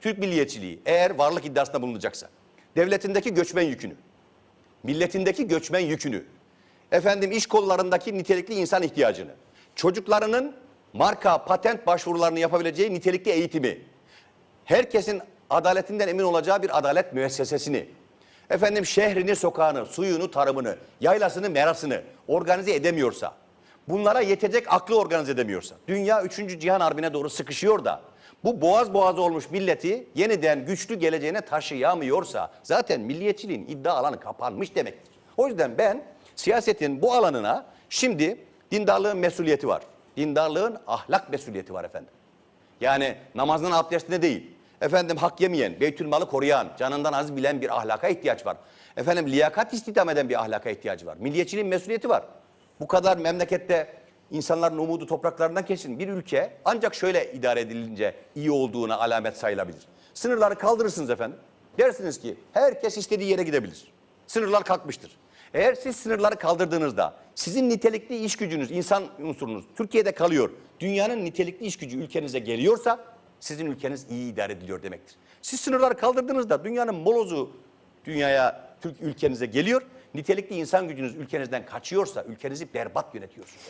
Türk milliyetçiliği eğer varlık iddiasında bulunacaksa, devletindeki göçmen yükünü, milletindeki göçmen yükünü, efendim iş kollarındaki nitelikli insan ihtiyacını, çocuklarının marka, patent başvurularını yapabileceği nitelikli eğitimi, herkesin adaletinden emin olacağı bir adalet müessesesini, efendim şehrini, sokağını, suyunu, tarımını, yaylasını, merasını organize edemiyorsa, bunlara yetecek aklı organize edemiyorsa, dünya 3. Cihan Harbi'ne doğru sıkışıyor da, bu boğaz boğazı olmuş milleti yeniden güçlü geleceğine taşıyamıyorsa, zaten milliyetçiliğin iddia alanı kapanmış demektir. O yüzden ben siyasetin bu alanına şimdi dindarlığın mesuliyeti var. Dindarlığın ahlak mesuliyeti var efendim. Yani namazının abdestine değil. Efendim hak yemeyen, beytülmalı koruyan, canından az bilen bir ahlaka ihtiyaç var. Efendim liyakat istihdam eden bir ahlaka ihtiyacı var. Milliyetçiliğin mesuliyeti var. Bu kadar memlekette insanların umudu topraklarından kesin bir ülke ancak şöyle idare edilince iyi olduğuna alamet sayılabilir. Sınırları kaldırırsınız efendim. Dersiniz ki herkes istediği yere gidebilir. Sınırlar kalkmıştır. Eğer siz sınırları kaldırdığınızda sizin nitelikli iş gücünüz, insan unsurunuz Türkiye'de kalıyor. Dünyanın nitelikli iş gücü ülkenize geliyorsa sizin ülkeniz iyi idare ediliyor demektir. Siz sınırları kaldırdığınızda dünyanın molozu dünyaya, Türk ülkenize geliyor. Nitelikli insan gücünüz ülkenizden kaçıyorsa ülkenizi berbat yönetiyorsunuz.